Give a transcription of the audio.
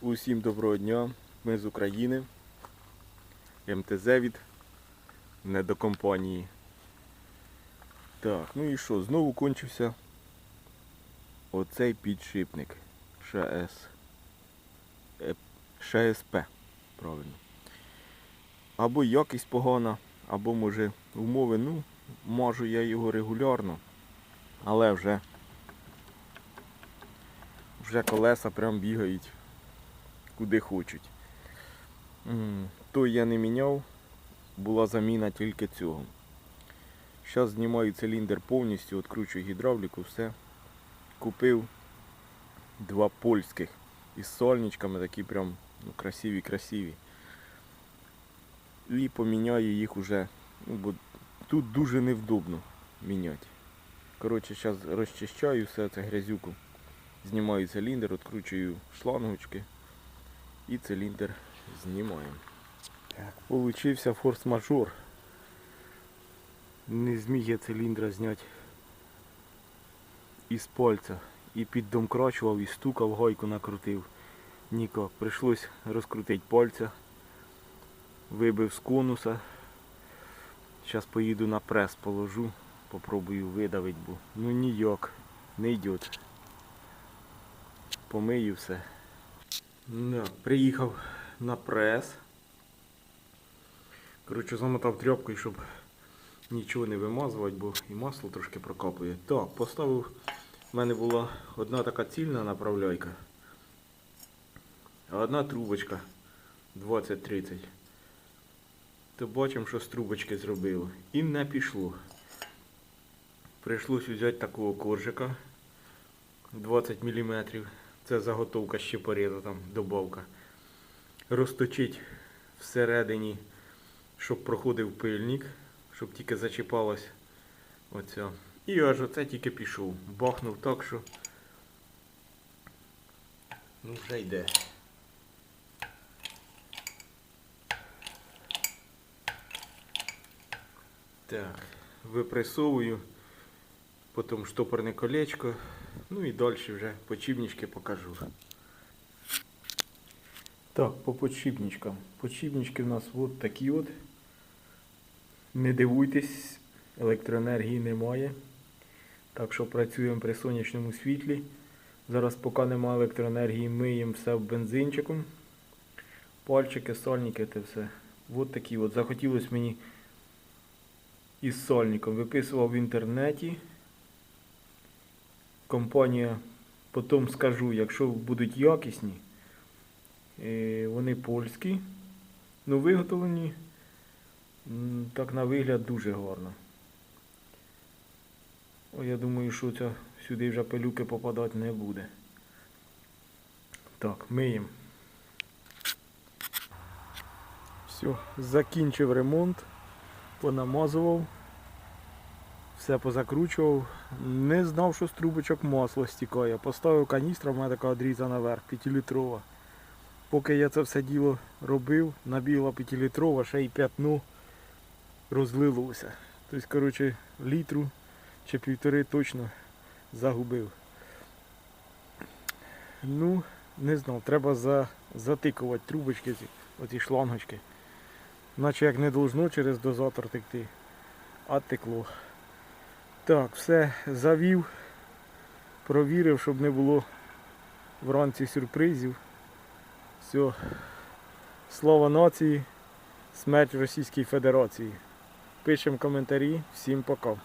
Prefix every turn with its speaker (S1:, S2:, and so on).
S1: Усім доброго дня. Ми з України. МТЗ від недокомпанії. Так, ну і що, знову кончився оцей підшипник. ШС. Е, ШСП. Правильно. Або якість погана, або може умови, ну, можу я його регулярно, але вже вже колеса прям бігають куди хочуть. Той я не міняв, була заміна тільки цього. Зараз знімаю циліндр повністю, відкручую гідравліку, все. Купив два польських із сольничками, такі прям ну, красиві-красиві. І поміняю їх уже, ну, бо тут дуже невдобно міняти. Коротше, зараз розчищаю все це грязюку. Знімаю циліндр, відкручую шлангочки і циліндр знімаємо. Так, получився форс-мажор. Не зміг я циліндра зняти із пальця. І піддомкрачував, і стукав, гайку накрутив. Ніяк. Прийшлось розкрутити пальця. Вибив з конуса. Зараз поїду на прес положу. Попробую видавити, бо ну ніяк. Не йде. Помию все. Приїхав на прес. Коротше, замотав тряпкою, щоб нічого не вимазувати, бо і масло трошки прокапує. Так, поставив. У мене була одна така цільна направляйка. А одна трубочка 20-30. То бачимо, що з трубочки зробило. І не пішло. Прийшлось взяти такого коржика 20 мм. Це заготовка щепореза, там добавка. Розточить всередині, щоб проходив пильник, щоб тільки зачіпалась оця. І аж оце тільки пішов. Бахнув так, що ну вже йде. Так, випресовую, потім штопорне колечко, ну і далі вже почіпнички покажу. Так, по подшипничкам. Подшипнички в нас от такі от. Не дивуйтесь, електроенергії немає. Так що працюємо при сонячному світлі. Зараз поки немає електроенергії, миємо все бензинчиком. Пальчики, сальники це все. От такі от. Захотілося мені із сальником. Виписував в інтернеті. Компанія, потім скажу, якщо будуть якісні, е, вони польські, ну виготовлені так на вигляд дуже гарно. Я думаю, що це сюди вже пилюки попадати не буде. Так, миємо. Все, закінчив ремонт, понамазував, все позакручував. Не знав, що з трубочок масло стікає. Поставив каністра, в мене така одрізана вверх, 5-літрова. Поки я це все діло робив, набігла 5-літрова, ще й п'ятно розлилося. Тобто, коротше, літру чи півтори точно загубив. Ну, не знав, треба за, затикувати трубочки, ці, оці шлангочки. Наче як не должно через дозатор текти, а текло. Так, все завів, провірив, щоб не було вранці сюрпризів. Все. Слава нації, смерть Російській Федерації. Пишемо коментарі. Всім пока.